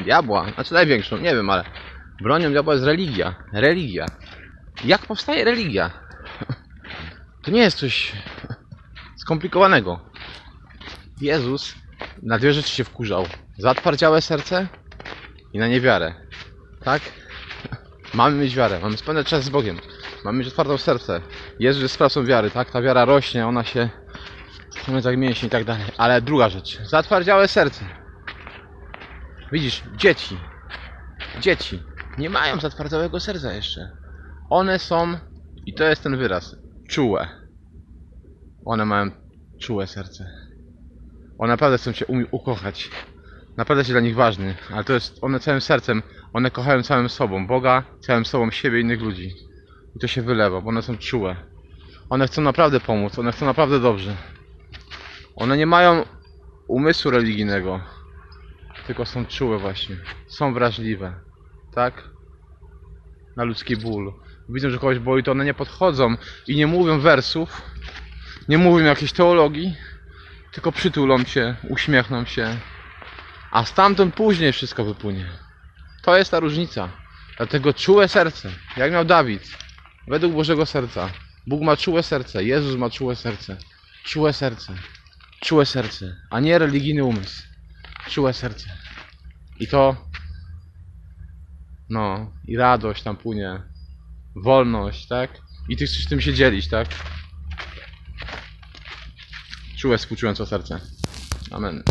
diabła, znaczy największą, nie wiem, ale bronią diabła jest religia. Religia. Jak powstaje religia? To nie jest coś skomplikowanego. Jezus na dwie rzeczy się wkurzał. Za twardziałe serce i na niewiarę. Tak? Mamy mieć wiarę, mamy spędzać czas z Bogiem. Mamy mieć otwarte serce. Jezus jest sprawcą wiary, tak? Ta wiara rośnie, ona się mamy tak mięśnie i tak dalej. Ale druga rzecz. Zatwardziałe serce. Widzisz, dzieci. Dzieci. Nie mają zatwardziałego serca jeszcze. One są, i to jest ten wyraz, czułe. One mają czułe serce. One naprawdę chcą umi- ukochać. Naprawdę jest dla nich ważny, ale to jest one całym sercem. One kochają całym sobą Boga, całym sobą siebie i innych ludzi. I to się wylewa, bo one są czułe. One chcą naprawdę pomóc, one chcą naprawdę dobrze. One nie mają umysłu religijnego, tylko są czułe właśnie. Są wrażliwe, tak? Na ludzki ból. Widzą, że kogoś boli, to one nie podchodzą i nie mówią wersów, nie mówią jakiejś teologii, tylko przytulą się, uśmiechną się, a stamtąd później wszystko wypłynie. To jest ta różnica. Dlatego czułe serce, jak miał Dawid, według Bożego serca. Bóg ma czułe serce, Jezus ma czułe serce. Czułe serce. Czułe serce, a nie religijny umysł. Czułe serce. I to. No, i radość tam płynie. Wolność, tak? I ty chcesz tym się dzielić, tak? Czułe, współczujące serce. Amen.